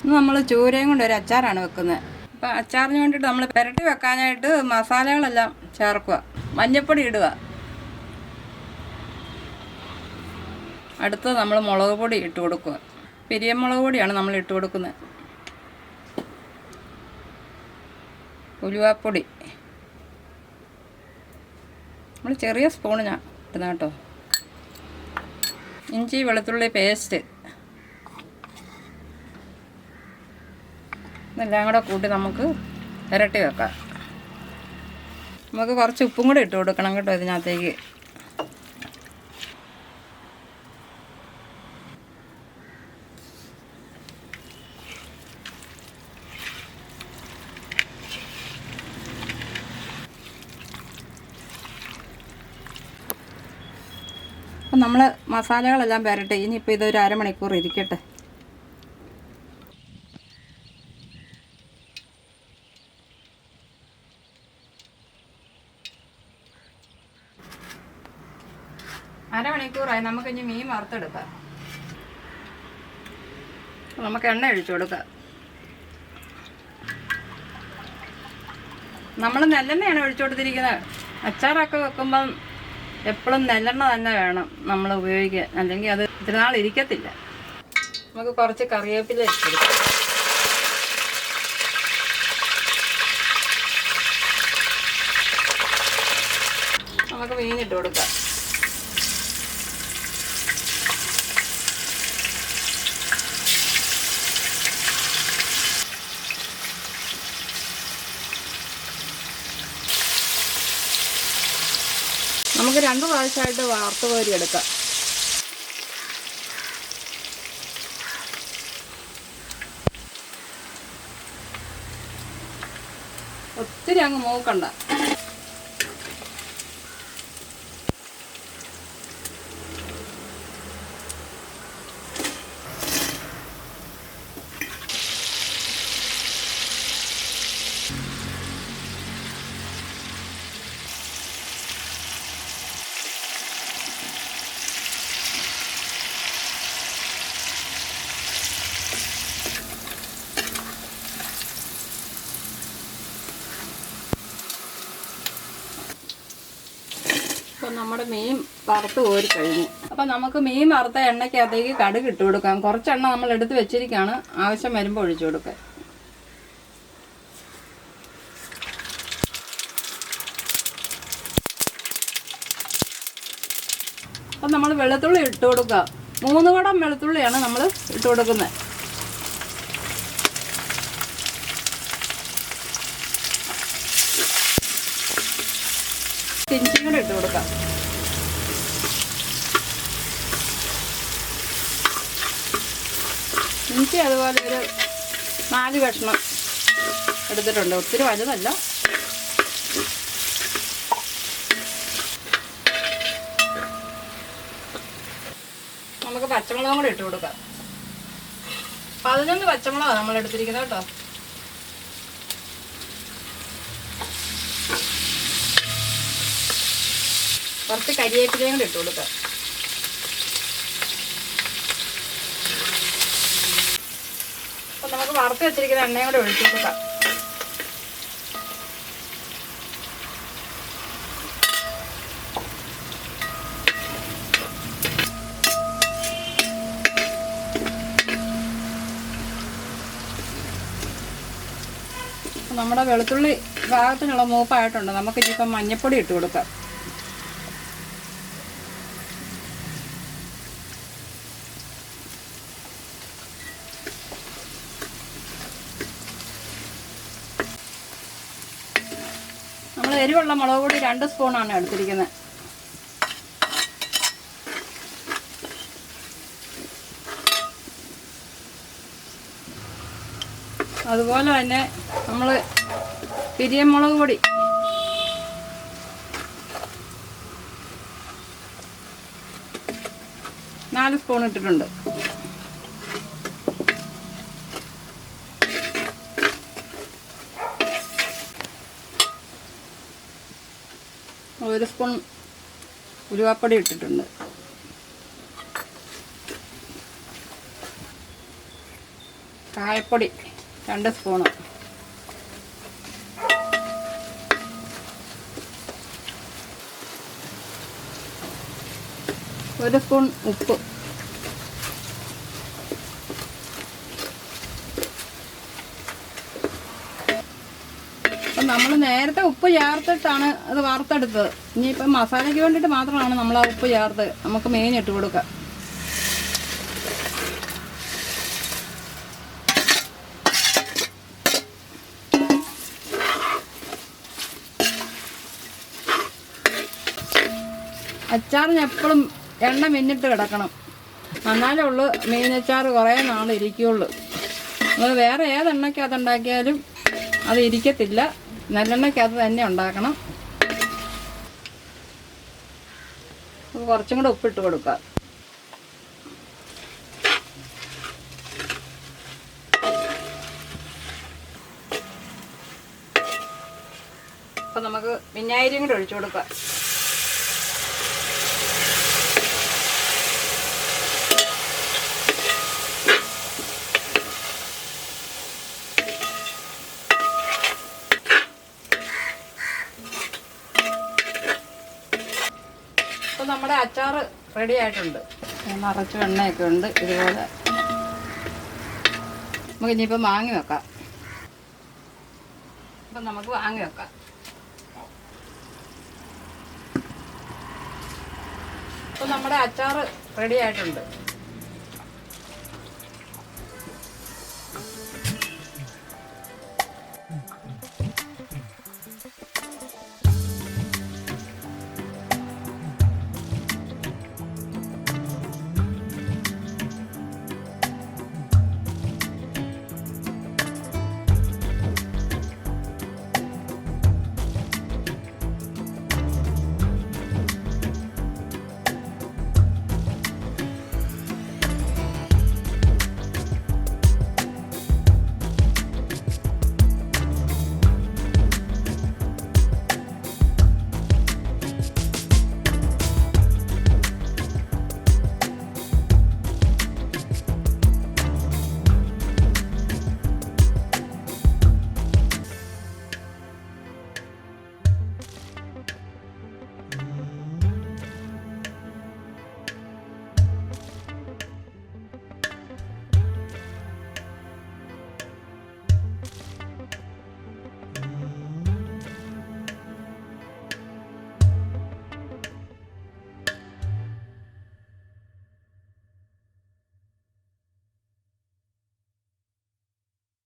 ഇന്ന് നമ്മൾ ചൂരയും കൊണ്ട് ഒരു അച്ചാറാണ് വെക്കുന്നത്. അപ്പം അച്ചാറിന് വേണ്ടിയിട്ട് നമ്മൾ പുരട്ടി വെക്കാനായിട്ട് മസാലകളെല്ലാം ചേർക്കുക. മഞ്ഞൾപ്പൊടി ഇടുക. അടുത്തത് നമ്മൾ മുളക് പൊടി ഇട്ട് കൊടുക്കുക. പെരിയമുളക് പൊടിയാണ് നമ്മൾ ഇട്ട് കൊടുക്കുന്നത്. ഉലുവാപ്പൊടി. നമ്മൾ ചെറിയ സ്പൂണ് ഞാൻ ഇടുന്ന കേട്ടോ. ഇഞ്ചി വെളുത്തുള്ളി പേസ്റ്റ്. ഇതെല്ലാം കൂടെ കൂട്ടി നമുക്ക് ഇരട്ടി വെക്കാം. നമുക്ക് കുറച്ച് ഉപ്പും കൂടെ ഇട്ട് കൊടുക്കണം കേട്ടോ ഇതിനകത്തേക്ക്. അപ്പം നമ്മൾ മസാലകളെല്ലാം വരട്ടെ ഇനിയിപ്പോൾ ഇതൊരു അരമണിക്കൂർ ഇരിക്കട്ടെ. അരമണിക്കൂറായി നമുക്ക് ഇനി മീൻ വറുത്തെടുക്കാം. നമുക്ക് എണ്ണ ഒഴിച്ചു കൊടുക്കാം. നമ്മൾ നെല്ലെണ്ണയാണ് ഒഴിച്ചു കൊടുത്തിരിക്കുന്നത്. അച്ചാറൊക്കെ വെക്കുമ്പം എപ്പോഴും നെല്ലെണ്ണ തന്നെ വേണം നമ്മൾ ഉപയോഗിക്കാൻ. അല്ലെങ്കിൽ അത് ഇത്ര നാൾ ഇരിക്കത്തില്ല. നമുക്ക് കുറച്ച് കറിവേപ്പില ഇട്ടെടുക്കാം നമുക്ക് മീനിട്ട് കൊടുക്കാം. നമുക്ക് രണ്ട് പ്രാവശ്യമായിട്ട് വാർത്ത കോരി എടുക്കാം. ഒത്തിരി അങ്ങ് മൂക്കണ്ട. നമ്മുടെ മീൻ വറുത്ത് കോരി കഴിഞ്ഞു. അപ്പം നമുക്ക് മീൻ വറുത്ത എണ്ണയ്ക്കകത്തേക്ക് കടുക് ഇട്ട് കൊടുക്കാം. കുറച്ച് എണ്ണ നമ്മൾ എടുത്ത് വെച്ചിരിക്കുകയാണ് ആവശ്യം വരുമ്പോൾ ഒഴിച്ചു കൊടുക്കുക അപ്പം നമ്മൾ വെളുത്തുള്ളി ഇട്ട് കൊടുക്കുക മൂന്ന് കുടം വെളുത്തുള്ളിയാണ് നമ്മൾ ഇട്ട് കൊടുക്കുന്നത്. ഇഞ്ചിയും കൂടെ ഇട്ട് കൊടുക്കാം. ഇഞ്ചി അതുപോലെ ഒരു നാല് കഷ്ണം എടുത്തിട്ടുണ്ട്. ഒത്തിരി വലുതല്ല. നമുക്ക് പച്ചമുളകും കൂടെ ഇട്ട് കൊടുക്കാം. പതിനൊന്ന് പച്ചമുളകാണ് നമ്മൾ എടുത്തിരിക്കുന്നത് കേട്ടോ. കുറച്ച് കരിയേപ്പിലയും കൂടെ ഇട്ട് കൊടുക്കാം അപ്പം നമുക്ക് വറുത്ത് വെച്ചിരിക്കുന്ന എണ്ണയും കൂടെ ഒഴിച്ചു കൊടുക്കാം നമ്മുടെ വെളുത്തുള്ളി ഭാഗത്തിനുള്ള മൂപ്പായിട്ടുണ്ട്. നമുക്ക് ഇനിയിപ്പം മഞ്ഞപ്പൊടി ഇട്ട് കൊടുക്കാം എരിവുള്ള മുളക് പൊടി രണ്ട് സ്പൂണാണ് എടുത്തിരിക്കുന്നത്. അതുപോലെ തന്നെ നമ്മൾ പിരിയമുളക് പൊടി. നാല് സ്പൂൺ ഇട്ടിട്ടുണ്ട്. ഒരു സ്പൂൺ ഉലുവാപ്പൊടി ഇട്ടിട്ടുണ്ട്. കായപ്പൊടി രണ്ട് സ്പൂണ്. ഒരു സ്പൂൺ ഉപ്പ്. നമ്മൾ നേരത്തെ ഉപ്പ് ചേർത്തിട്ടാണ് അത് വറുത്തെടുത്തത്. ഇനിയിപ്പം മസാലയ്ക്ക് വേണ്ടിയിട്ട് മാത്രമാണ് നമ്മൾ ആ ഉപ്പ് ചേർത്ത് നമുക്ക് മെയിൻ ഇട്ട് കൊടുക്കുക. അച്ചാറിന് എപ്പോഴും എണ്ണ മിന്നിട്ട് കിടക്കണം. എന്നാലേ ഉള്ളൂ മീനച്ചാർ കുറേ നാൾ നമ്മൾ വേറെ ഏത് എണ്ണയ്ക്കകത്ത് ഉണ്ടാക്കിയാലും അത് ഇരിക്കത്തില്ല. നല്ലെണ്ണയ്ക്കകത്ത് തന്നെ ഉണ്ടാക്കണം. കുറച്ചും കൂടെ ഉപ്പിട്ട് കൊടുക്കുക അപ്പം നമുക്ക് വിനാഗിരിയും കൂടെ ഒഴിച്ചു കൊടുക്കാം. നമ്മുടെ അച്ചാർ റെഡി ആയിട്ടുണ്ട്. നിറച്ച് വെണ്ണയൊക്കെ ഉണ്ട്. ഇതുപോലെ നമുക്ക് ഇനിയിപ്പോൾ വാങ്ങി വെക്കാം. അപ്പം നമുക്ക് വാങ്ങി വെക്കാം. അപ്പം നമ്മുടെ അച്ചാർ റെഡി ആയിട്ടുണ്ട്.